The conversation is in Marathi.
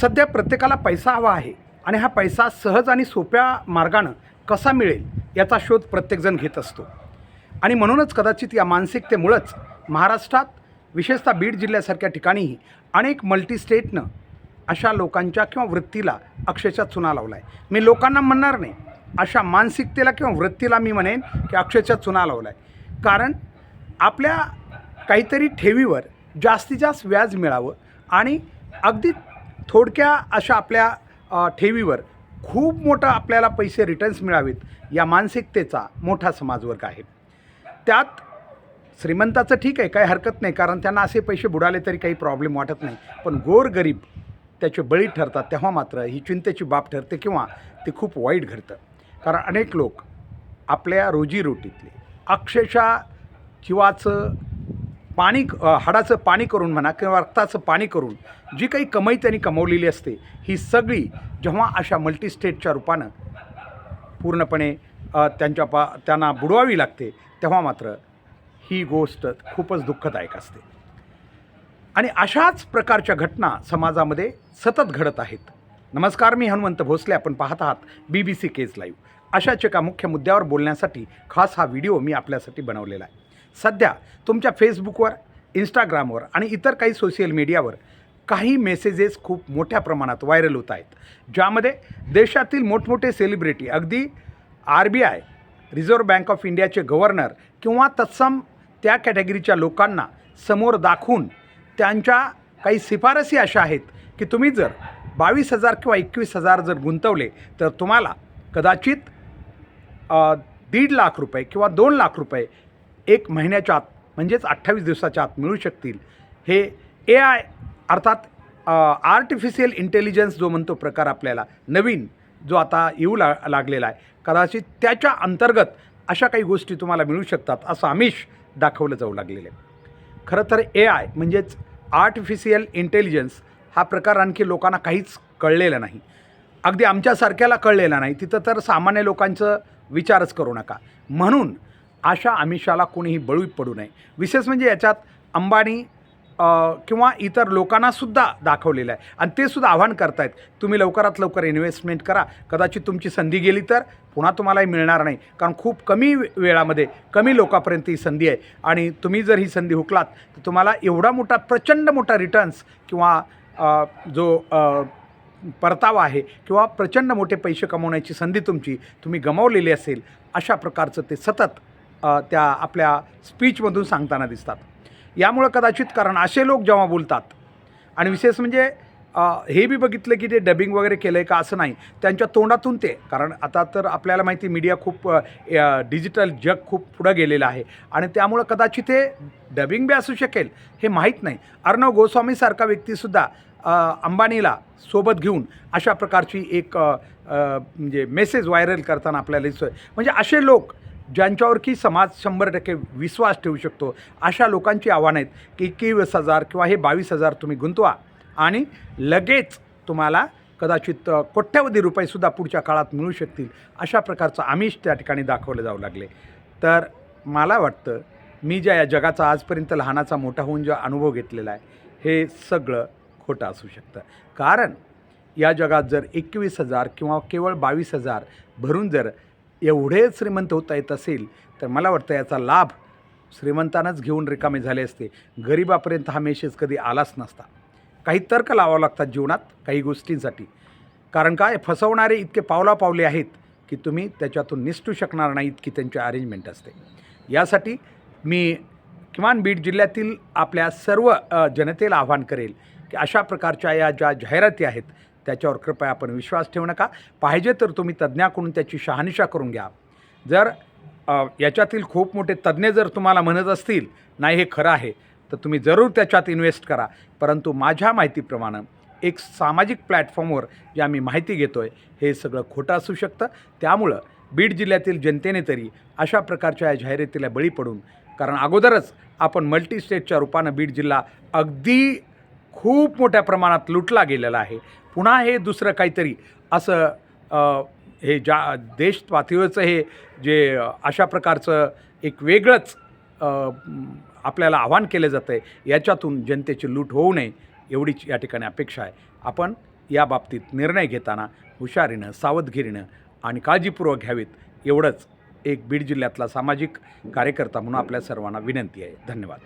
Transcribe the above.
सध्या प्रत्येकाला पैसा हवा आहे आणि हा पैसा सहज आणि सोप्या मार्गानं कसा मिळेल याचा शोध प्रत्येकजण घेत असतो. आणि म्हणूनच कदाचित या मानसिकतेमुळंच महाराष्ट्रात विशेषतः बीड जिल्ह्यासारख्या ठिकाणीही अनेक मल्टीस्टेटनं अशा लोकांच्या किंवा वृत्तीला अक्षरशः चुना लावला आहे मी लोकांना म्हणणार नाही अशा मानसिकतेला किंवा वृत्तीला मी म्हणेन की अक्षरशः चुना लावला आहे कारण आपल्या काहीतरी ठेवीवर जास्तीत जास्त व्याज मिळावं आणि अगदी थोडक्या अशा आपल्या ठेवीवर खूप मोठा आपल्याला पैसे रिटर्न्स मिळावेत या मानसिकतेचा मोठा समाजवर्ग आहे. त्यात श्रीमंताचं ठीक आहे काही हरकत नाही कारण त्यांना असे पैसे बुडाले तरी काही प्रॉब्लेम वाटत नाही. पण गोरगरीब त्याचे बळी ठरतात तेव्हा मात्र ही चिंतेची बाब ठरते किंवा ते खूप वाईट घडतं. कारण अनेक लोक आपल्या रोजीरोटीतले अक्षरशः जीवाचं पाणी हाडाचं पाणी करून म्हणा किंवा रक्ताचं पाणी करून जी काही कमाई त्यांनी कमवलेली असते ही सगळी जेव्हा अशा मल्टीस्टेटच्या रूपानं पूर्णपणे त्यांच्या पा त्यांना बुडवावी लागते तेव्हा मात्र ही गोष्ट खूपच दुःखदायक असते. आणि अशाच प्रकारच्या घटना समाजामध्ये सतत घडत आहेत. नमस्कार मी हनुमंत भोसले. आपण पाहत आहात बी बी सी केज लाईव्ह अशाच एका मुख्य मुद्द्यावर बोलण्यासाठी खास हा व्हिडिओ मी आपल्यासाठी बनवलेला आहे. सध्या तुमच्या फेसबुकवर इंस्टाग्रामवर आणि इतर काही सोशल मीडियावर काही मेसेजेस खूप मोठ्या प्रमाणात व्हायरल होत आहेत ज्यामध्ये देशातील मोठमोठे सेलिब्रिटी अगदी R B I reserve bank of इंडियाचे गव्हर्नर किंवा तत्सम त्या कॅटेगरीच्या लोकांना समोर दाखवून त्यांच्या काही शिफारसी अशा आहेत की तुम्ही जर बावीस हजार किंवा एकवीस हजार जर गुंतवले तर तुम्हाला कदाचित दीड लाख रुपये किंवा दोन लाख रुपये एक महिन्याच्या आत म्हणजेच अठ्ठावीस दिवसाच्या आत मिळू शकतील. हे ए आय अर्थात आर्टिफिशियल इंटेलिजन्स जो म्हणतो प्रकार आपल्याला नवीन जो आता येऊ ला लागलेला आहे. कदाचित त्याच्या अंतर्गत अशा काही गोष्टी तुम्हाला मिळू शकतात असं आमिष दाखवलं जाऊ लागलेलं आहे. खरं तर ए आय म्हणजेच आर्टिफिशियल इंटेलिजन्स हा प्रकार आणखी लोकांना काहीच कळलेला नाही. अगदी आमच्यासारख्याला कळलेला नाही. तिथं तर सामान्य लोकांचं विचारच करू नका. म्हणून अशा आमिषाला कोणीही बळी पडू नये. विशेष म्हणजे याच्यात अंबानी किंवा इतर लोकांनासुद्धा दाखवलेलं आहे. आणि ते सुद्धा आव्हान करतायत. तुम्ही लवकरात लवकर इन्व्हेस्टमेंट करा. कदाचित तुमची संधी गेली तर पुन्हा तुम्हालाही मिळणार नाही. कारण खूप कमी वेळामध्ये कमी लोकांपर्यंत ही संधी आहे. आणि तुम्ही जर ही संधी हुकलात तर तुम्हाला एवढा मोठा प्रचंड मोठा रिटर्न्स किंवा जो परतावा आहे किंवा प्रचंड मोठे पैसे कमवण्याची संधी तुमची तुम्ही गमावलेली असेल अशा प्रकारचं ते सतत त्या आपल्या स्पीचमधून सांगताना दिसतात. यामुळं कदाचित कारण असे लोक जेव्हा बोलतात आणि विशेष म्हणजे हे बी बघितलं की ते डबिंग वगैरे केलं आहे का असं नाही त्यांच्या तोंडातून ते. कारण आता तर आपल्याला माहिती मीडिया खूप डिजिटल जग खूप पुढं गेलेलं आहे. आणि त्यामुळं कदाचित हे डबिंग बी असू शकेल हे माहीत नाही. अर्णव गोस्वामीसारखा व्यक्तीसुद्धा अंबानीला सोबत घेऊन अशा प्रकारची एक म्हणजे मेसेज व्हायरल करताना आपल्याला दिसतोय. म्हणजे असे लोक ज्यांच्यावर की समाज शंभर टक्के विश्वास ठेवू शकतो अशा लोकांची आव्हानं आहेत की एकवीस हजार किंवा हे बावीस हजार तुम्ही गुंतवा आणि लगेच तुम्हाला कदाचित कोट्यवधी रुपयेसुद्धा पुढच्या काळात मिळू शकतील अशा प्रकारचं आमिष त्या ठिकाणी दाखवलं जाऊ लागले. तर मला वाटतं मी ज्या या जगाचा आजपर्यंत लहानाचा मोठा होऊन जो अनुभव घेतलेला आहे हे सगळं खोटं असू शकतं. कारण या जगात जर एकवीस हजार किंवा केवळ बावीस हजार भरून जर एवढे श्रीमंत होता येत असेल तर मला वाटतं याचा लाभ श्रीमंतानंच घेऊन रिकामे झाले असते. गरिबापर्यंत हा मेसेज कधी आलाच नसता. काही तर्क लावावं लागतात जीवनात काही गोष्टींसाठी. कारण काय? फसवणारे इतके पावला पावले आहेत की तुम्ही त्याच्यातून निसटू शकणार नाही इतकी त्यांची अरेंजमेंट असते. यासाठी मी किमान बीड जिल्ह्यातील आपल्या सर्व जनतेला आव्हान करेल की अशा प्रकारच्या या ज्या जाहिराती आहेत त्याच्यावर कृपया आपण विश्वास ठेवू नका. पाहिजे तर तुम्ही तज्ज्ञाकडून त्याची शहानिशा करून घ्या. जर याच्यातील खूप मोठे तज्ज्ञ जर तुम्हाला म्हणत असतील नाही हे खरं आहे तर तुम्ही जरूर त्याच्यात इन्व्हेस्ट करा. परंतु माझ्या माहितीप्रमाणे एक सामाजिक प्लॅटफॉर्मवर जे आम्ही माहिती घेतो आहे हे सगळं खोटं असू शकतं. त्यामुळं बीड जिल्ह्यातील जनतेने तरी अशा प्रकारच्या या जाहिरातीला बळी पडून कारण अगोदरच आपण मल्टीस्टेटच्या रूपानं बीड जिल्हा अगदी खूप मोठ्या प्रमाणात लुटला गेलेला आहे. पुन्हा हे दुसरं काहीतरी असं हे ज्या देश पातळीवरचं हे जे अशा प्रकारचं एक वेगळंच आपल्याला आव्हान केलं जातं आहे याच्यातून जनतेची लूट होऊ नये एवढीच या ठिकाणी अपेक्षा आहे. आपण या बाबतीत निर्णय घेताना हुशारीनं सावधगिरीनं आणि काळजीपूर्वक घ्यावीत एवढंच. एक बीड जिल्ह्यातला सामाजिक कार्यकर्ता म्हणून आपल्या सर्वांना विनंती आहे. धन्यवाद.